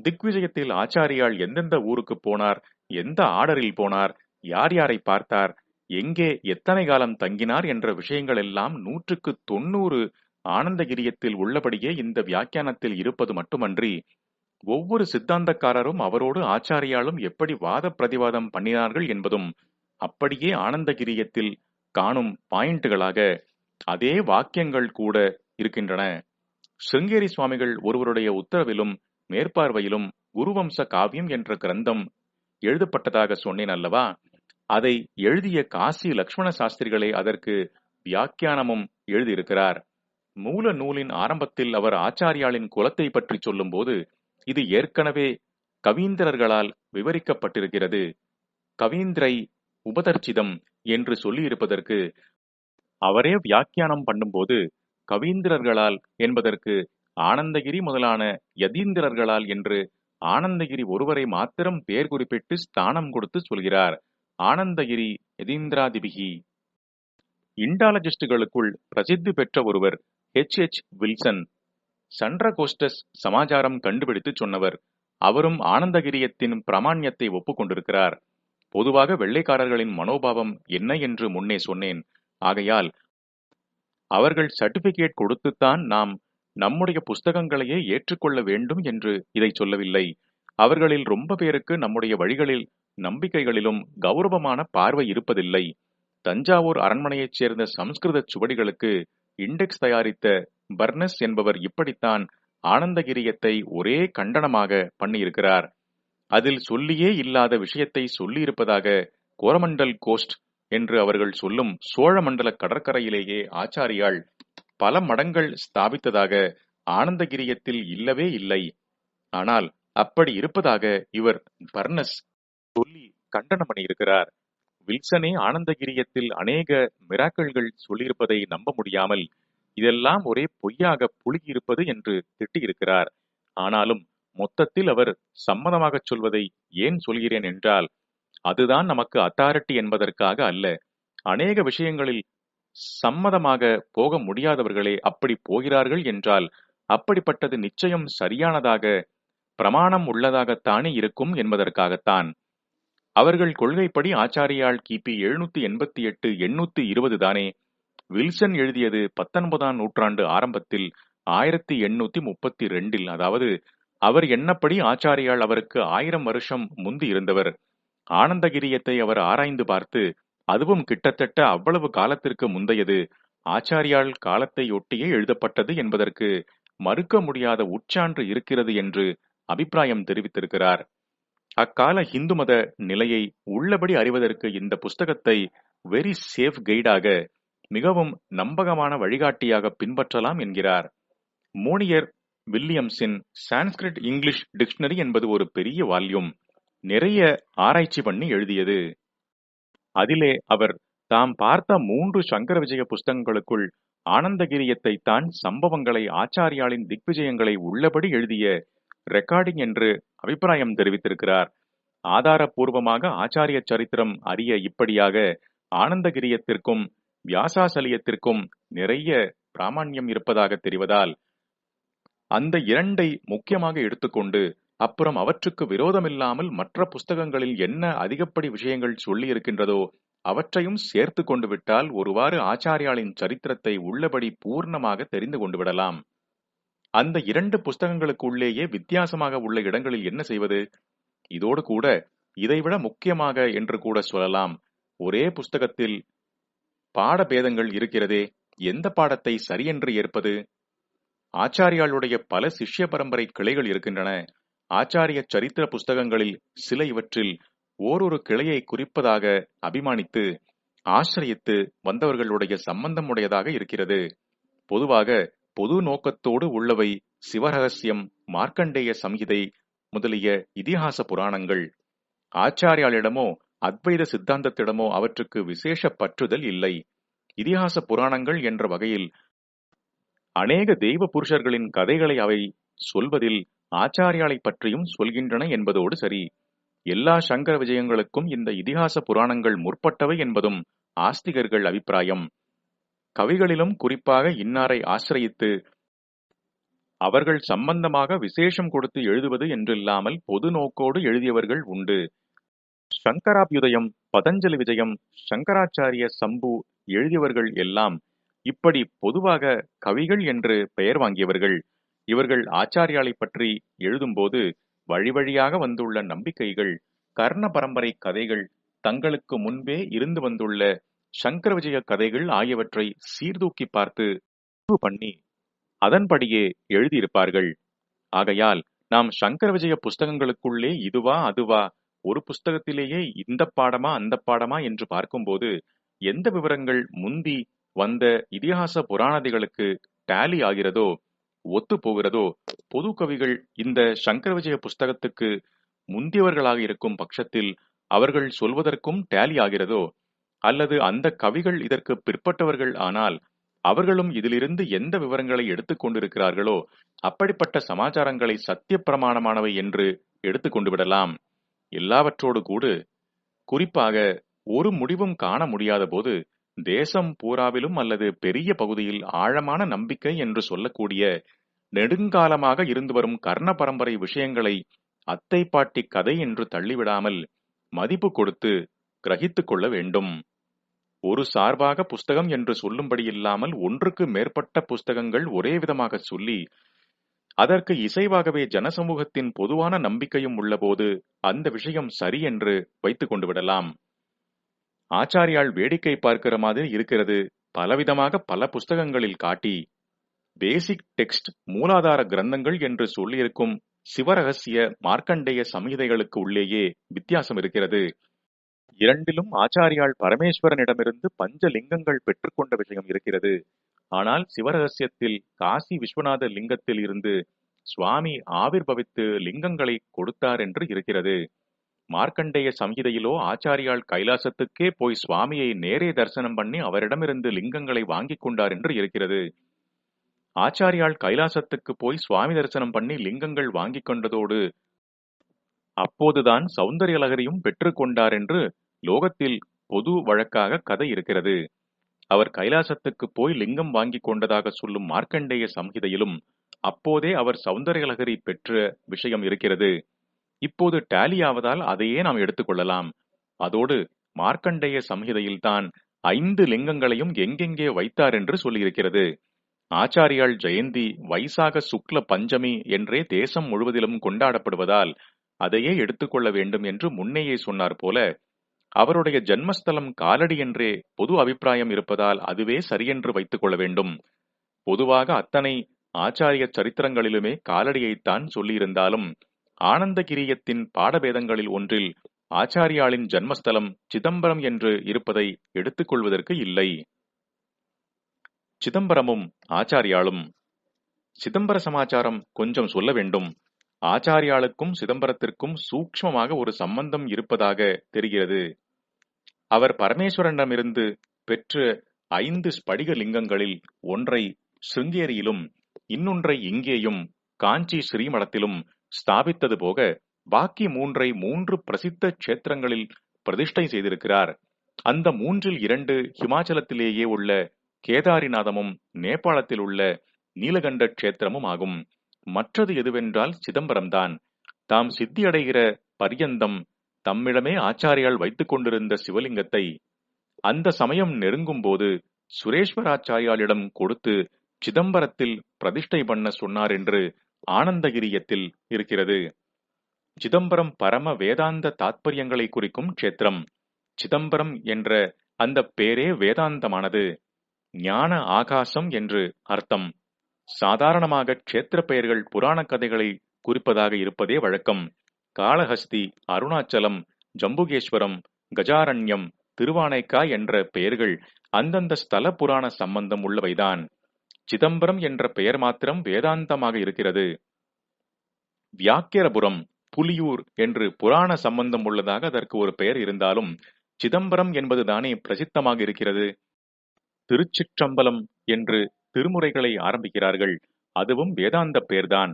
திக்விஜயத்தில் ஆச்சாரியால் எந்தெந்த ஊருக்கு போனார் எந்த ஆர்டரில் போனார் யார் யாரை பார்த்தார் எங்கே எத்தனை காலம் தங்கினார் என்ற விஷயங்கள் எல்லாம் நூற்றுக்கு தொன்னூறு ஆனந்தகிரியத்தில் உள்ளபடியே இந்த வியாக்கியானத்தில் இருப்பது மட்டுமன்றி ஒவ்வொரு சித்தாந்தக்காரரும் அவரோடு ஆச்சாரியாலும் எப்படி வாத பிரதிவாதம் பண்ணினார்கள் என்பதும் அப்படியே ஆனந்தகிரியத்தில் காணும் பாயிண்ட்டுகளாக அதே வாக்கியங்கள் கூட இருக்கின்றன. சிருங்கேரி சுவாமிகள் ஒருவருடைய உத்தரவிலும் மேற்பார்வையிலும் குருவம்ச காவியம் என்ற கிரந்தம் எழுதப்பட்டதாக சொன்னேன் அல்லவா? அதை எழுதிய காசி லக்ஷ்மண சாஸ்திரிகளே அதற்கு வியாக்கியானமும் எழுதியிருக்கிறார். மூல நூலின் ஆரம்பத்தில் அவர் ஆச்சாரியாளின் குலத்தை பற்றி சொல்லும்போது இது ஏற்கனவே கவீந்திரர்களால் விவரிக்கப்பட்டிருக்கிறது. கவீந்திரை உபதர்ச்சிதம் என்று சொல்லியிருப்பதற்கு அவரே வியாக்கியானம் பண்ணும்போது கவீந்திரர்களால் என்பதற்கு ஆனந்தகிரி முதலான யதீந்திரர்களால் என்று ஆனந்தகிரி ஒருவரை மாத்திரம் பேர் குறிப்பிட்டு ஸ்தானம் கொடுத்து சொல்கிறார். ஆனந்தகிரி யதீந்திராதிபிகி. இண்டாலஜிஸ்டுகளுக்குள் பிரசித்தி பெற்ற ஒருவர் ஹெச் ஹெச் வில்சன் சண்ட்ரகோஸ்டஸ் சமாச்சாரம் கண்டுபிடித்து சொன்னவர். அவரும் ஆனந்தகிரியத்தின் பிராமான்யத்தை ஒப்புக்கொண்டிருக்கிறார். பொதுவாக வெள்ளைக்காரர்களின் மனோபாவம் என்ன என்று முன்னே சொன்னேன். ஆகையால் அவர்கள் சர்டிபிகேட் கொடுத்துத்தான் நாம் நம்முடைய புஸ்தகங்களையே ஏற்றுக்கொள்ள வேண்டும் என்று இதை சொல்லவில்லை. அவர்களில் ரொம்ப பேருக்கு நம்முடைய வழிகளில் நம்பிக்கைகளிலும் கௌரவமான பார்வை இருப்பதில்லை. தஞ்சாவூர் அரண்மனையைச் சேர்ந்த சம்ஸ்கிருத சுவடிகளுக்கு இண்டெக்ஸ் தயாரித்த பர்னஸ் என்பவர் இப்படித்தான் ஆனந்தகிரியத்தை ஒரே கண்டனமாக பண்ணியிருக்கிறார். அதில் சொல்லியே இல்லாத விஷயத்தை சொல்லியிருப்பதாக கோரமண்டல் கோஸ்ட் என்று அவர்கள் சொல்லும் சோழமண்டல கடற்கரையிலேயே ஆச்சாரியால் பல மடங்கள் ஸ்தாபித்ததாக ஆனந்தகிரியத்தில் இல்லவே இல்லை. ஆனால் அப்படி இருப்பதாக இவர் பர்னஸ் சொல்லி கண்டனம் பண்ணியிருக்கிறார் வில்சனே ஆனந்தகிரியத்தில் அநேக மிராக்கள்கள் சொல்லியிருப்பதை நம்ப முடியாமல் இதெல்லாம் ஒரே பொய்யாக புழுகியிருப்பது என்று திட்டியிருக்கிறார். ஆனாலும் மொத்தத்தில் அவர் சம்மதமாக சொல்வதை ஏன் சொல்கிறேன் என்றால் அதுதான் நமக்கு அத்தாரிட்டி என்பதற்காக அல்ல. அநேக விஷயங்களில் சம்மதமாக போக முடியாதவர்களே அப்படி போகிறார்கள் என்றால் அப்படிப்பட்டது நிச்சயம் சரியானதாக பிரமாணம் உள்ளதாகத்தானே இருக்கும் என்பதற்காகத்தான். அவர்கள் கொள்கைப்படி ஆச்சாரியால் கிபி எழுநூத்தி எண்பத்தி எட்டு எண்ணூத்தி இருபது தானே. வில்சன் எழுதியது பத்தொன்பதாம் நூற்றாண்டு ஆரம்பத்தில் ஆயிரத்தி எண்ணூத்தி முப்பத்தி ரெண்டில் அதாவது அவர் என்னப்படி ஆச்சாரியால் அவருக்கு ஆயிரம் வருஷம் முந்தி இருந்தவர். ஆனந்தகிரியத்தை அவர் ஆராய்ந்து பார்த்து அதுவும் கிட்டத்தட்ட அவ்வளவு காலத்திற்கு முந்தையது. ஆச்சாரியால் காலத்தை ஒட்டியே எழுதப்பட்டது என்பதற்கு மறுக்க முடியாத உச்சான்று இருக்கிறது என்று அபிப்பிராயம் தெரிவித்திருக்கிறார். அக்கால இந்து மத நிலையை உள்ளபடி அறிவதற்கு இந்த புஸ்தகத்தை வெரி சேஃப் கைடாக மிகவும் நம்பகமான வழிகாட்டியாக பின்பற்றலாம் என்கிறார். மோனியர் வில்லியம்ஸின் சான்ஸ்கிரிட் இங்கிலீஷ் டிக்ஷனரி என்பது ஒரு பெரிய வால்யூம். நிறைய ஆராய்ச்சி பண்ணி எழுதியது. அதிலே அவர் தாம் பார்த்த மூன்று சங்கர விஜய புஸ்தகங்களுக்குள் ஆனந்தகிரியத்தை தான் சம்பவங்களை ஆச்சாரியாளின் திக்விஜயங்களை உள்ளபடி எழுதிய ரெக்கார்டிங் என்று அபிப்பிராயம் தெரிவித்திருக்கிறார். ஆதாரபூர்வமாக ஆச்சாரிய சரித்திரம் அறிய இப்படியாக ஆனந்தகிரியத்திற்கும் வியாசாசலியத்திற்கும் நிறைய பிராமணியம் இருப்பதாக தெரிவதால் அந்த இரண்டை முக்கியமாக எடுத்துக்கொண்டு அப்புறம் அவற்றுக்கு விரோதமில்லாமல் மற்ற புஸ்தகங்களில் என்ன அதிகப்படி விஷயங்கள் சொல்லி இருக்கின்றதோ அவற்றையும் சேர்த்து கொண்டு விட்டால் ஒருவாறு ஆச்சாரியாளின் சரித்திரத்தை உள்ளபடி பூர்ணமாக தெரிந்து கொண்டு விடலாம். அந்த இரண்டு புஸ்தகங்களுக்கு உள்ளேயே வித்தியாசமாக உள்ள இடங்களில் என்ன செய்வது? இதோடு கூட இதைவிட முக்கியமாக என்று கூட சொல்லலாம். ஒரே புஸ்தகத்தில் பாடபேதங்கள் இருக்கிறதே எந்த பாடத்தை சரியென்று ஏற்பது? ஆச்சாரியாளுடைய பல சிஷ்ய பரம்பரை கிளைகள் இருக்கின்றன. ஆச்சாரிய சரித்திர புஸ்தகங்களில் சில இவற்றில் ஓரொரு கிளையை குறிப்பதாக அபிமானித்து ஆசிரியத்து வந்தவர்களுடைய சம்பந்தம் உடையதாக இருக்கிறது. பொதுவாக பொது நோக்கத்தோடு உள்ளவை சிவரகசியம் மார்க்கண்டேய சம்ஹிதை முதலிய இதிகாச புராணங்கள். ஆச்சாரியாளிடமோ அத்வைத சித்தாந்தத்திடமோ அவற்றுக்கு விசேஷ பற்றுதல் இல்லை. இதிகாச புராணங்கள் என்ற வகையில் அநேக தெய்வ புருஷர்களின் கதைகளை அவை சொல்வதில் ஆச்சாரியாலை பற்றியும் சொல்கின்றன என்பதோடு சரி. எல்லா சங்கர விஜயங்களுக்கும் இந்த இதிகாச புராணங்கள் முற்பட்டவை என்பதும் ஆஸ்திகர்கள் அபிப்பிராயம். கவிகளிலும் குறிப்பாக இன்னாரை ஆசிரயித்து அவர்கள் சம்பந்தமாக விசேஷம் கொடுத்து எழுதுவது என்றில்லாமல் பொது நோக்கோடு எழுதியவர்கள் உண்டு. சங்கராபியுதயம் பதஞ்சலி விஜயம் சங்கராச்சாரிய சம்பு எழுதியவர்கள் எல்லாம் இப்படி பொதுவாக கவிகள் என்று பெயர் வாங்கியவர்கள். இவர்கள் ஆச்சாரியாலை பற்றி எழுதும்போது வழி வழியாக வந்துள்ள நம்பிக்கைகள் கர்ண பரம்பரை கதைகள் தங்களுக்கு முன்பே இருந்து வந்துள்ள சங்கர விஜய கதைகள் ஆகியவற்றை சீர்தூக்கி பார்த்து பண்ணி அதன்படியே எழுதியிருப்பார்கள். ஆகையால் நாம் சங்கர விஜய புஸ்தகங்களுக்குள்ளே இதுவா அதுவா ஒரு புஸ்தகத்திலேயே இந்த பாடமா அந்த பாடமா என்று பார்க்கும்போது எந்த விவரங்கள் முந்தி வந்த இதிகாச புராணதிகளுக்கு டேலி ஆகிறதோ ஒத்து போகிறதோ பொது கவிகள் இந்த சங்கர விஜய புஸ்தகத்துக்கு முந்தியவர்களாக இருக்கும் பட்சத்தில் அவர்கள் சொல்வதற்கும் டேலி ஆகிறதோ? அல்லது அந்த கவிகள் இதற்கு பிற்பட்டவர்கள் ஆனால் அவர்களும் இதிலிருந்து எந்த விவரங்களை எடுத்துக்கொண்டிருக்கிறார்களோ அப்படிப்பட்ட சமாச்சாரங்களை சத்திய பிரமாணமானவை என்று எடுத்துக்கொண்டு விடலாம். எல்லாவற்றோடு கூடு. குறிப்பாக ஒரு முடிவும் காண முடியாத போது தேசம் பூராவிலும் அல்லது பெரிய பகுதியில் ஆழமான நம்பிக்கை என்று சொல்லக்கூடிய நெடுங்காலமாக இருந்து வரும் கர்ண பரம்பரை விஷயங்களை அத்தை பாட்டி கதை என்று தள்ளிவிடாமல் மதிப்பு கொடுத்து கிரகித்துக் கொள்ள வேண்டும். ஒரு சார்பாக புஸ்தகம் என்று சொல்லும்படி இல்லாமல் ஒன்றுக்கு மேற்பட்ட புஸ்தகங்கள் ஒரே விதமாக சொல்லி அதற்கு இசைவாகவே ஜனசமூகத்தின் பொதுவான நம்பிக்கையும் உள்ளபோது அந்த விஷயம் சரி என்று வைத்துக் கொண்டு விடலாம். ஆச்சாரியால் வேடிக்கை பார்க்கிற மாதிரி இருக்கிறது. பலவிதமாக பல புஸ்தகங்களில் காட்டி பேசிக் டெக்ஸ்ட் மூலாதார கிரந்தங்கள் என்று சொல்லியிருக்கும் சிவரகசிய மார்க்கண்டேய சமிதைகளுக்கு உள்ளேயே வித்தியாசம் இருக்கிறது. இரண்டிலும் ஆச்சாரியால் பரமேஸ்வரனிடமிருந்து பஞ்ச லிங்கங்கள் பெற்றுக்கொண்ட விஷயம் இருக்கிறது. ஆனால் சிவரகசியத்தில் காசி விஸ்வநாத லிங்கத்தில் இருந்து சுவாமி ஆவிர்பவித்து லிங்கங்களை கொடுத்தார் என்று இருக்கிறது. மார்க்கண்டேய சம்ஹிதையிலோ ஆச்சாரியால் கைலாசத்துக்கே போய் சுவாமியை நேரே தரிசனம் பண்ணி அவரிடமிருந்து லிங்கங்களை வாங்கிக் கொண்டார் என்று இருக்கிறது. ஆச்சாரியால் கைலாசத்துக்கு போய் சுவாமி தரிசனம் பண்ணி லிங்கங்கள் வாங்கிக் கொண்டதோடு அப்போதுதான் சௌந்தரியலகரியும் பெற்றுக்கொண்டார் என்று லோகத்தில் பொது வழக்காக கதை இருக்கிறது. அவர் கைலாசத்துக்கு போய் லிங்கம் வாங்கிக் கொண்டதாக சொல்லும் மார்க்கண்டேய சம்ஹிதையிலும் அப்போதே அவர் சௌந்தரியலகரி பெற்ற விஷயம் இருக்கிறது. இப்போது டேலி ஆவதால் அதையே நாம் எடுத்துக்கொள்ளலாம். அதோடு மார்க்கண்டேய சம்ஹிதையில்தான் ஐந்து லிங்கங்களையும் எங்கெங்கே வைத்தார் என்று சொல்லியிருக்கிறது. ஆச்சாரியால் ஜெயந்தி வைசாக சுக்ல பஞ்சமி என்றே தேசம் முழுவதிலும் கொண்டாடப்படுவதால் அதையே எடுத்துக்கொள்ள வேண்டும் என்று முன்னேயே சொன்னார் போல அவருடைய ஜன்மஸ்தலம் காலடி என்றே பொது அபிப்பிராயம் இருப்பதால் அதுவே சரியென்று வைத்துக் கொள்ள வேண்டும். பொதுவாக அத்தனை ஆச்சாரிய சரித்திரங்களிலுமே காலடியைத்தான் சொல்லியிருந்தாலும் ஆனந்தகிரியத்தின் பாடபேதங்களில் ஒன்றில் ஆச்சாரியாளின் ஜன்மஸ்தலம் சிதம்பரம் என்று இருப்பதை எடுத்துக்கொள்வதற்கு இல்லை. சிதம்பரமும் ஆச்சாரியாளும். சிதம்பர சமாச்சாரம் கொஞ்சம் சொல்ல வேண்டும். ஆச்சாரியாளுக்கும் சிதம்பரத்திற்கும் சூக்ஷ்மமாக ஒரு சம்பந்தம் இருப்பதாக தெரிகிறது. அவர் பரமேஸ்வரனிடமிருந்து பெற்ற ஐந்து ஸ்படிக லிங்கங்களில் ஒன்றை சிருங்கேரியிலும் இன்னொன்றை இங்கேயும் காஞ்சி ஸ்ரீமடத்திலும் ஸ்தாபித்தது போக பாக்கி மூன்றை மூன்று பிரசித்த கஷேத்திரங்களில் பிரதிஷ்டை செய்திருக்கிறார். அந்த மூன்றில் இரண்டு ஹிமாச்சலத்திலேயே உள்ள கேதாரிநாதமும் நேபாளத்தில் உள்ள நீலகண்ட கஷேத்திரமும் ஆகும். மற்றது எதுவென்றால் சிதம்பரம்தான். தாம் சித்தியடைகிற பரியந்தம் தம்மிடமே ஆச்சாரியால் வைத்துக் கொண்டிருந்த சிவலிங்கத்தை அந்த சமயம் நெருங்கும் போது சுரேஸ்வராச்சாரியாளிடம் கொடுத்து சிதம்பரத்தில் பிரதிஷ்டை பண்ண சொன்னார் என்று ஆனந்தகிரியத்தில் இருக்கிறது. சிதம்பரம் பரம வேதாந்த தாத்பரியங்களை குறிக்கும் க்ஷேத்திரம். சிதம்பரம் என்ற அந்த பேரே வேதாந்தமானது. ஞான ஆகாசம் என்று அர்த்தம். சாதாரணமாக க்ஷேத்திர பெயர்கள் புராண கதைகளை குறிப்பதாக இருப்பதே வழக்கம். காளஹஸ்தி அருணாச்சலம் ஜம்புகேஸ்வரம் கஜாரண்யம் திருவானைக்கா என்ற பெயர்கள் அந்தந்த ஸ்தல புராண சம்பந்தம் உள்ளவைதான். சிதம்பரம் என்ற பெயர் மாத்திரம் வேதாந்தமாக இருக்கிறது. வியாக்கியரபுரம் புலியூர் என்று புராண சம்பந்தம் உள்ளதாக அதற்கு ஒரு பெயர் இருந்தாலும் சிதம்பரம் என்பதுதானே பிரசித்தமாக இருக்கிறது. திருச்சிற்றம்பலம் என்று திருமுறைகளை ஆரம்பிக்கிறார்கள். அதுவும் வேதாந்த பெயர்தான்.